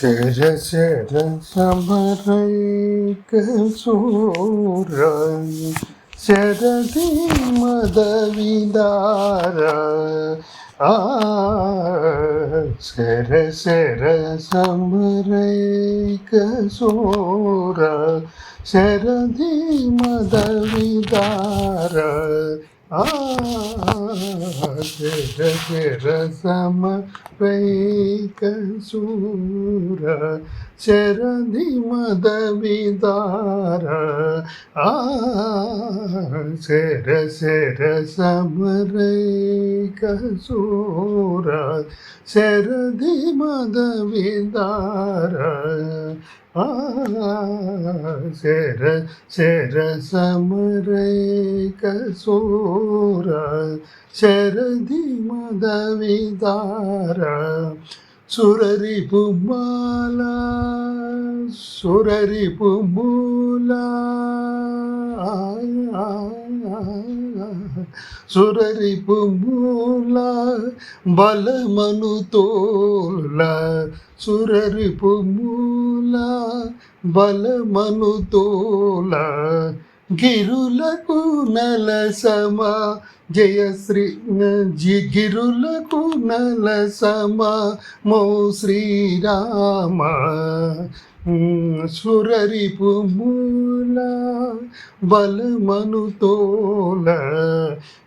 ചിര ചിര സമരൈക്കൂറായി ശരതി മതവിദാര ആ ശര ശര സമരൈക്കൂറ ശരതി മതവിദാര ആ ശര ശര സമ വൈകസൂര ശരണി മതവിതാര ശര ശര സമരൈകസൂര ശരതി മതവിതാര ശര ശര സമരൈകസൂര ശരതി മതവിതാര సురరి పుమ్మాల సురరి పుమ్మూల సురరి పుమ్మూల బలమను తోల. సురరి పుమ్మూల బలమను తోల. గిరులకు నలసమ? జయశ్రీ గిరులకు నలసమ? మో శ్రీరామ. సురరి పుమూల బలమను తోల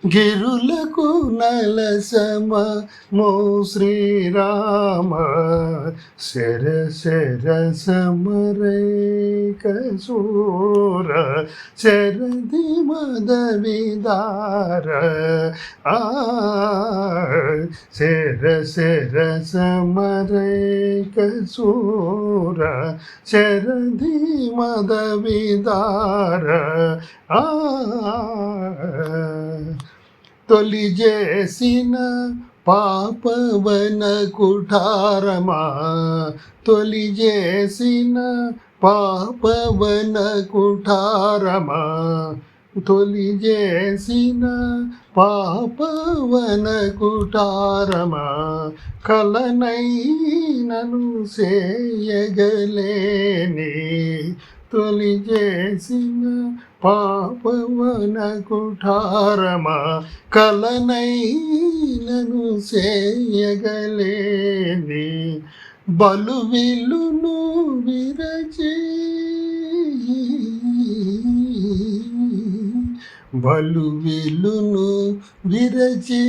గిరులకు నలసమ మో శ్రీరామ శర శర సమరైక సూర శరది మద విదార ఆ శర శర సమరైక సూర శరది మద తొలి చేసిన పాపవన కుఠారమా తొలి చేసిన పాపవన కుఠారమా తొలి చేసిన పాపవన కుటారమా కలనైనను సేయగలేని తొలి చేసిన పాపవన కుఠారమా కలనైనను సేయగలేని బలు విల్లును విరచి బలు వెలును విరచి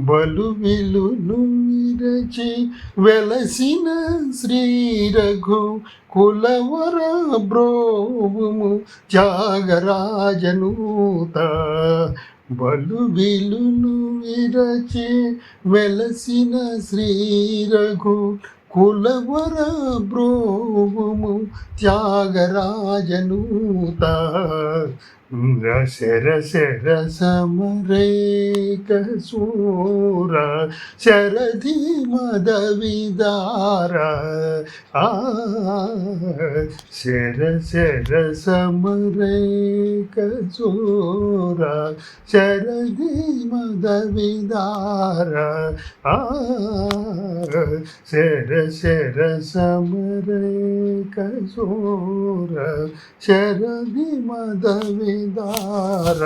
బలు విలును విరచి వెలసిన శ్రీ రఘు కులవర బ్రోము త్యాగరాజనూత. బలు విలును విరచి వెలసిన శ్రీ రఘు కులవర బ్రోవుము త్యాగరాజనూత. శర శర సమరేక సూర. శరధి మద విదార ఆ శర శరధి మద విదార ಕಸೂರ ಶರಣಿ ಮದವಿದಾರ